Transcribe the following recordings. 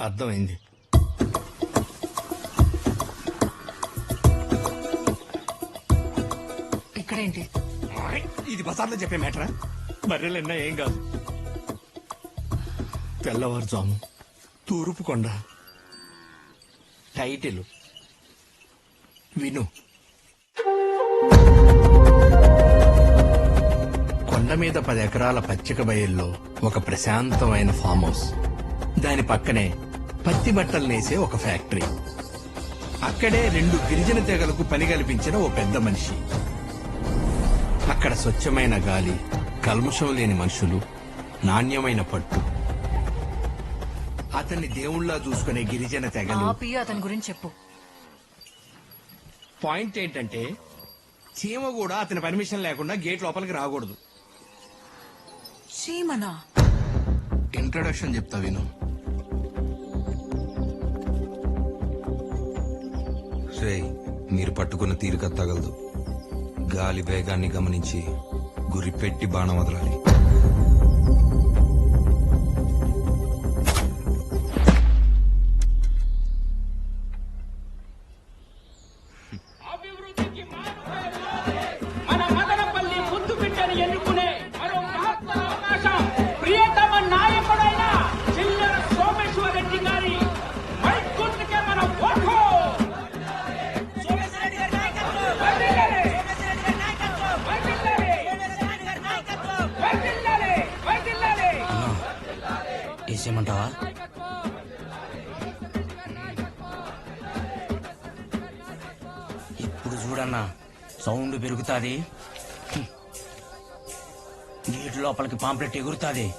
అర్థమైంది. ఇక్కడేంటి? ఇది బజార్లో చెప్పే మ్యాటరా? బర్రెలన్నా ఏం కాదు. తెల్లవారుజాము తూర్పు కొండ. టైటిల్. విను. కొండ మీద పది ఎకరాల పచ్చిక బయల్లో ఒక ప్రశాంతమైన ఫామ్ హౌస్ దాని పక్కనే పత్తి బట్టలు నేసే ఒక ఫ్యాక్టరీ. అక్కడే రెండు గిరిజన తెగలకు పని కల్పించిన ఓ పెద్ద మనిషి. అక్కడ స్వచ్ఛమైన గాలి కల్ముషం లేని మనుషులు నాణ్యమైన పట్టు. అతన్ని దేవుళ్ళ చూసుకునే గిరిజన తెగలు. ఆపి అతని గురించి చెప్పు. పాయింట్ ఏంటంటే చీమ కూడా అతని పర్మిషన్ లేకుండా గేట్ లోపలికి రాకూడదు. చీమనా? ఇంట్రొడక్షన్ చెప్తా విను. రే మీరు పట్టుకున్న తీరిక తగలదు. గాలి వేగాన్ని గమనించి గురి పెట్టి బాణం వదలాలి. సౌండ్ పెరుగుతాది. గేట్ లోపలికి పాంప్లెట్ ఎగురుతాది.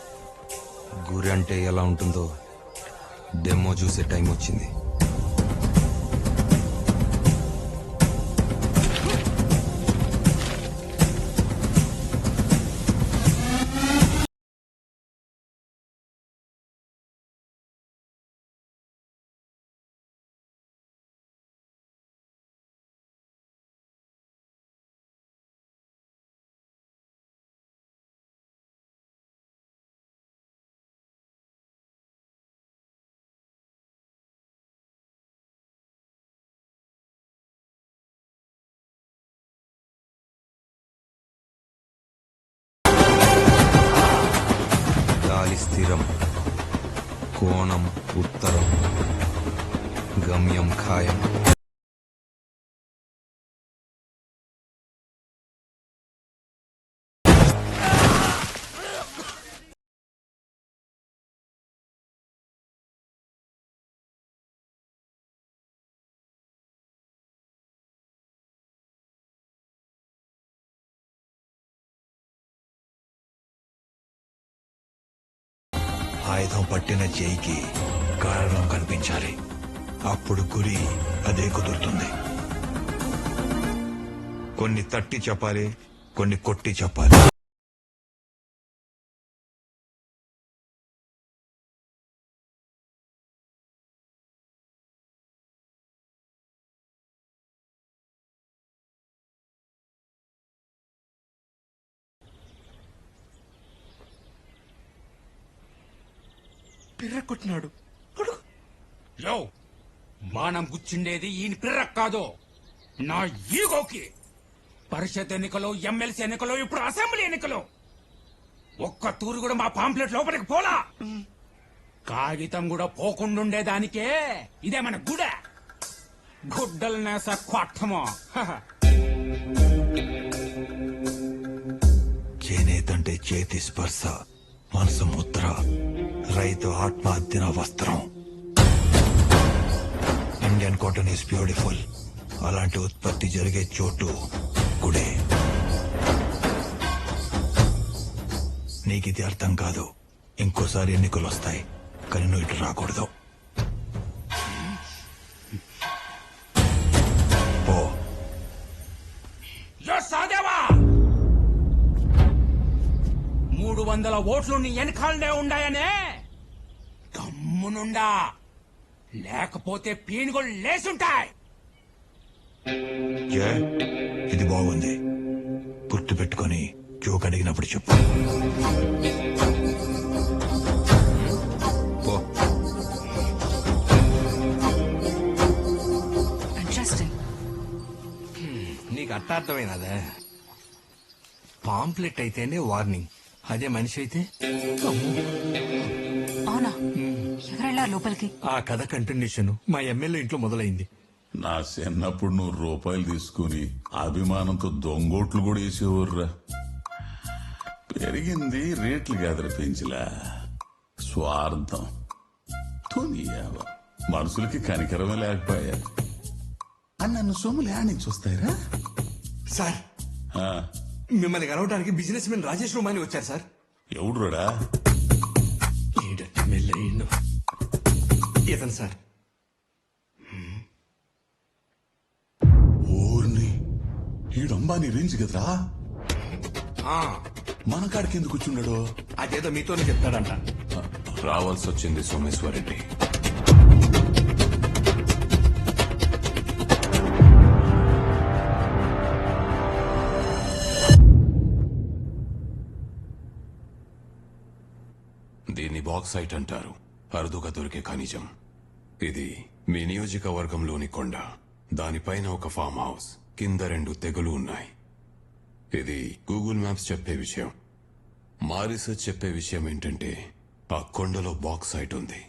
గురి అంటే ఎలా ఉంటుందో? డెమో చూసే టైం వచ్చింది. శరీరం. కోణం ఉత్తరం. గమ్యం ఖాయం. ఆయుధం పట్టిన చేయికి కారణం కనిపించాలి అప్పుడు గురి అదే కుదురుతుంది. కొన్ని తట్టి చెప్పాలి కొన్ని కొట్టి చెప్పాలి పిర్ర కొట్టినాడు యో బాణం గుచ్చిండేది ఈయన పిర్రకు కాదు. నా ఈగోకి పరిషత్ ఎన్నికలు ఎమ్మెల్సీ ఎన్నికలు ఇప్పుడు అసెంబ్లీ ఎన్నికలు. ఒక్క తూరు కూడా మా పాంప్లెట్ లోపలికి పోలా. కాగితం కూడా పోకుండుండేదానికే ఇదే మన గుడ? గుడ్డలు నేస కొట్టమో చేనేతంటే చేతి స్పర్శ. మనసు ముద్ర రైతు ఆత్మహత్యన వస్త్రం. ఇండియన్ కాటన్ ఈస్ బ్యూటిఫుల్ అలాంటి ఉత్పత్తి జరిగే చోటు గుడే. నీకిది అర్థం కాదు. ఇంకోసారి ఎన్నికలు వస్తాయి కానీ నువ్వు ఇటు రాకూడదు. వందల ఓట్లు నీ వెనకాలనే ఉన్నాయనే గమ్మునుండా. లేకపోతే పీనుగోలు లేసుంటాయి. ఇది బాగుంది. గుర్తు పెట్టుకొని జోక్ అడిగినప్పుడు చెప్పు. Hmm, నీకు అర్థార్థమైనదే పాంప్లెట్ అయితేనే వార్నింగ్. అదే మనిషి అయితే. అవునా? ఎవరెళ్ళారు లోపలికి? ఆ కథ కంటిన్యూషన్. మా ఎమ్మెల్యే ఇంట్లో మొదలైంది. నా చిన్నప్పుడు నువ్వు రూపాయలు తీసుకుని అభిమానంతో దొంగోట్లు కూడా వేసేవర్రా. పెరిగింది రేట్లు కాదురా పెంచిలా. స్వార్థం తునియావ. మనుషులకి కనికరమే లేకపోయా. అని నన్ను సొమ్ములు యాడ్నుంచి వస్తాయిరా. సార్. ఆ, మిమ్మల్ని కలవడానికి బిజినెస్ మెన్ రాజేష్ రోమాని వచ్చారు సార్. మెల్లయ్యిండు. ఇతను సార్. ఈడంబాని రేంజ్ కదరా? ఆ, మన కాడికి ఎందుకు వచ్చిండడు? అదేదో మీతోనే చెప్తాడంట. రావాల్సి వచ్చింది సోమేశ్వరరెడ్డి. దీన్ని బాక్సైట్ అంటారు. అరుదుగా దొరికే ఖనిజం. ఇది మీ నియోజకవర్గంలోని కొండ. దానిపైన ఒక ఫామ్ హౌస్. కింద రెండు తెగులు ఉన్నాయి. ఇది గూగుల్ మ్యాప్స్ చెప్పే విషయం. మా రీసెర్చ్ చెప్పే విషయం ఏంటంటే ఆ కొండలో బాక్సైట్ ఉంది.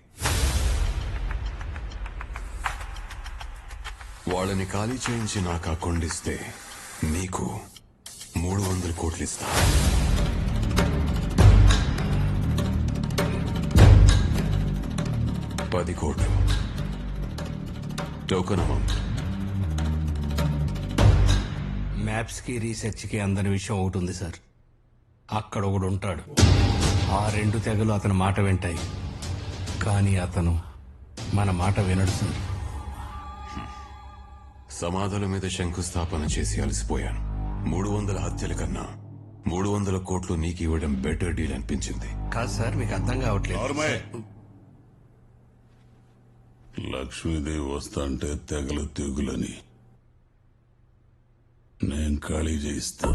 వాళ్ళని ఖాళీ చేయించి నాకు ఆ కొండిస్తే మీకు మూడు వందల కోట్లు ఇస్తా. పది కోట్లు. టోకన్ అమౌంట్ మ్యాప్స్కి రీసెర్చ్కి అందని విషయం ఒకటి ఉంది సార్. అక్కడ ఒకడు ఉంటాడు. ఆ రెండు తెగలు అతని మాట వింటాయి. కానీ అతను మన మాట వినడు సార్. సమాధుల మీద శంకుస్థాపన చేసి అలసిపోయాను. మూడు వందల హత్యల కన్నా మూడు వందల కోట్లు నీకు ఇవ్వడం బెటర్ డీల్ అనిపించింది. కాదు సార్ మీకు అర్థం కావట్లేదు. లక్ష్మీదేవి వస్తాంటే తెగలు తెగులని. నేను ఖాళీ చేయిస్తా.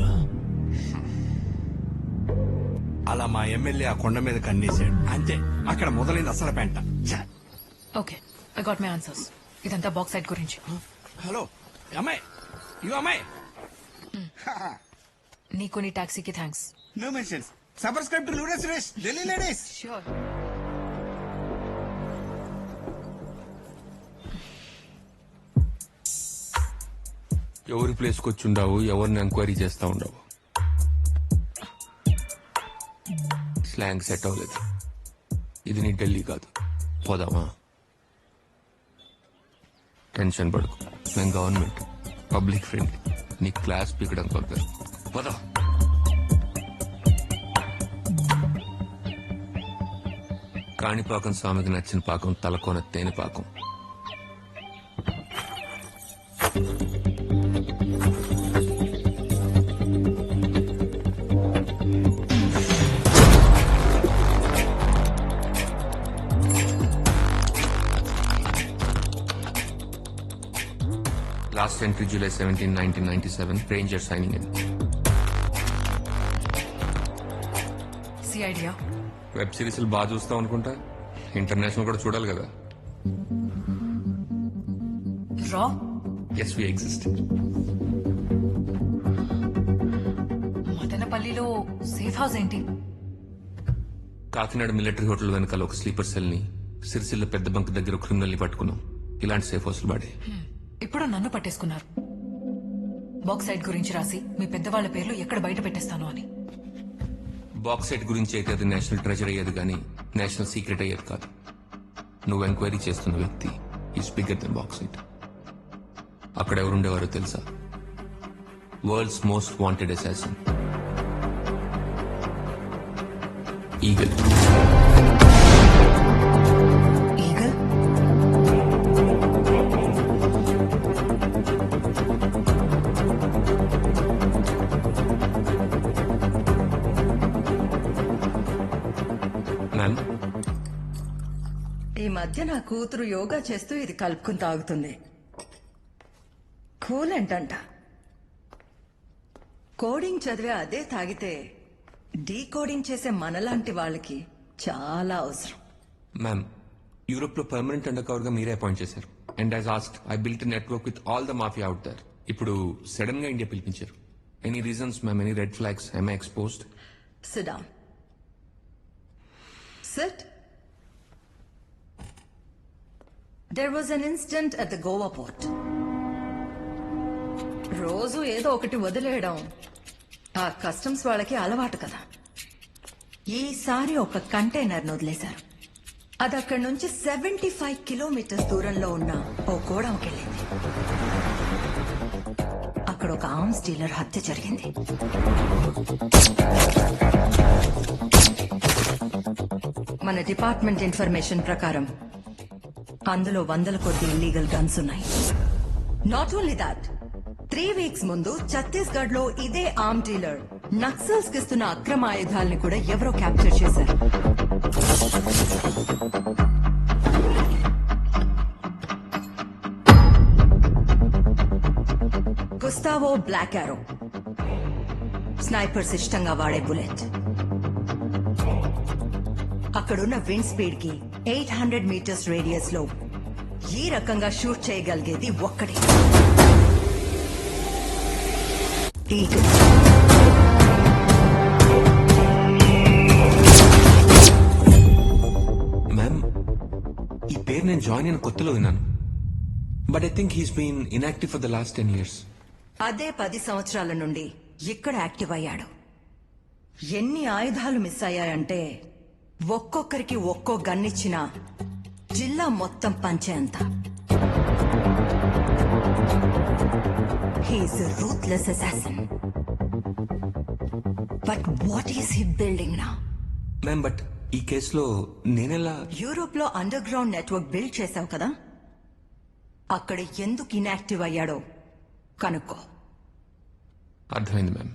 అలా మా ఎమ్మెల్యే ఆ కొండ మీద కన్నేశాడు. అంతే అక్కడ మొదలైంది అసలు పెంట! Okay I got my answers. ఇదంతా బాక్స్ సైడ్ గురించి. హలో అమ్మాయి ఇగో అమ్మాయి. నీకు నీ టాక్సీకి thanks No mentions. Subscribe to Luda Suresh, Delhi Ladies. Sure ఎవరి ప్లేస్కి వచ్చి ఉండవు ఎవరిని ఎంక్వైరీ చేస్తా ఉండవు. స్లాంగ్ సెట్ అవ్వలేదు. ఇది నీ ఢిల్లీ కాదు. పోదామా? టెన్షన్ పడుకు. మేము గవర్నమెంట్ పబ్లిక్ ఫ్రెండ్ నీ క్లాస్ పీకడం పంపారు పోదా కాణిపాకం స్వామికి నచ్చిన పాకం తలకోన తేనె పాకం. Last entry July 17, 1997. Ranger signing in. సి ఐడియా వెబ్ సిరీస్లు బాగా చూస్తాం అనుకుంటా? ఇంటర్నేషనల్ కూడా చూడాలి కదా. రా ఎస్ వి ఎగ్జిస్ట్ మదనపల్లిలో సేఫ్ హౌస్ ఏంటి? కాకినాడ మిలిటరీ హోటల్ వెనకాల ఒక స్లీపర్ సెల్ని సిరిసిల్ల పెద్ద బంక్ దగ్గర క్రిమినల్ని పట్టుకున్నాం. ఇలాంటి సేఫ్ హౌస్లు వాడే. ఇప్పుడు నన్ను పట్టేసుకున్నారు. బాక్స్ గురించి రాసి మీ పెద్దవాళ్ళ పేర్లు ఎక్కడ బయట పెట్టేస్తాను అని. బాక్స్ గురించి అయితే అది నేషనల్ ట్రెజర్ అయ్యేది కానీ నేషనల్ సీక్రెట్ అయ్యేది కాదు. నువ్వు ఎంక్వైరీ చేస్తున్న వ్యక్తి ఈస్ బిగ్గర్ దెన్ బాక్స్ అక్కడ ఎవరుండేవారో తెలుసా? World's most wanted assassin eagle మధ్య నా కూతురు యోగా చేస్తూ ఇది కలుపుకుని తాగుతుంది. కూలెంటంట. కోడింగ్ చదివే అదే తాగితే డీకోడింగ్ చేసే మనలాంటి వాళ్ళకి చాలా అవసరం. మ్యామ్ యూరోప్లో పర్మనెంట్ అండర్ కవర్గా మీరే అపాయింట్ చేశారు. And as ask I built network with all the mafia out there ఇప్పుడు సడన్గా ఇండియా పిలిపించారు any reasons ma'am any red flags I exposed Sit down. Sit. There was an incident at the Goa port. రోజు ఏదో ఒకటి వదిలేయడం ఆ customs వాళ్ళకి అలవాటు కదా ఈసారి ఒక కంటైనర్ వదిలేశారు అది అక్కడి నుంచి సెవెంటీ ఫైవ్ కిలోమీటర్స్ దూరంలో ఉన్న ఓ గోడంకి వెళ్ళింది అక్కడ ఒక ఆర్మ్స్ డీలర్ హత్య జరిగింది మన డిపార్ట్మెంట్ ఇన్ఫర్మేషన్ ప్రకారం అందులో వందల కొద్ది ఇల్లీగల్ గన్స్ ఉన్నాయి. Not only that three weeks ముందు ఛత్తీస్గఢ్లో ఇదే ఆర్మ్ డీలర్ నక్సల్స్ కిస్తున్న అక్రమ ఆయుధాల్ని కూడా ఎవరో క్యాప్చర్ చేశారు. గుస్తావో బ్లాక్ ఆరో స్నైపర్స్ ఇష్టంగా వాడే బుల్లెట్ అక్కడున్న విండ్ స్పీడ్కి ఎయిట్ హండ్రెడ్ మీటర్స్ రేడియస్లో ఈ రకంగా షూట్ చేయగలిగేది ఒక్కడే ఈగల్ మ్యామ్ ఈ పేరు నేను జాయిన్ అయిన కొత్తలో విన్నాను. But I think he's been inactive for the last ten years అదే పది సంవత్సరాల నుండి ఇక్కడ యాక్టివ్ అయ్యాడు. ఎన్ని ఆయుధాలు మిస్ అయ్యాయంటే ఒక్కొక్కరికి ఒక్కో గన్నిచ్చిన జిల్లా మొత్తం పంచేంత. He's ruthless assassin but what is he building నా మ్యామ్ బట్ ఈ కేసులో నేనెలా యూరోప్లో అండర్ గ్రౌండ్ నెట్వర్క్ బిల్డ్ చేశావు కదా? అక్కడ ఎందుకు ఇన్యాక్టివ్ అయ్యాడో కనుక్కో. అర్థమైంది మ్యామ్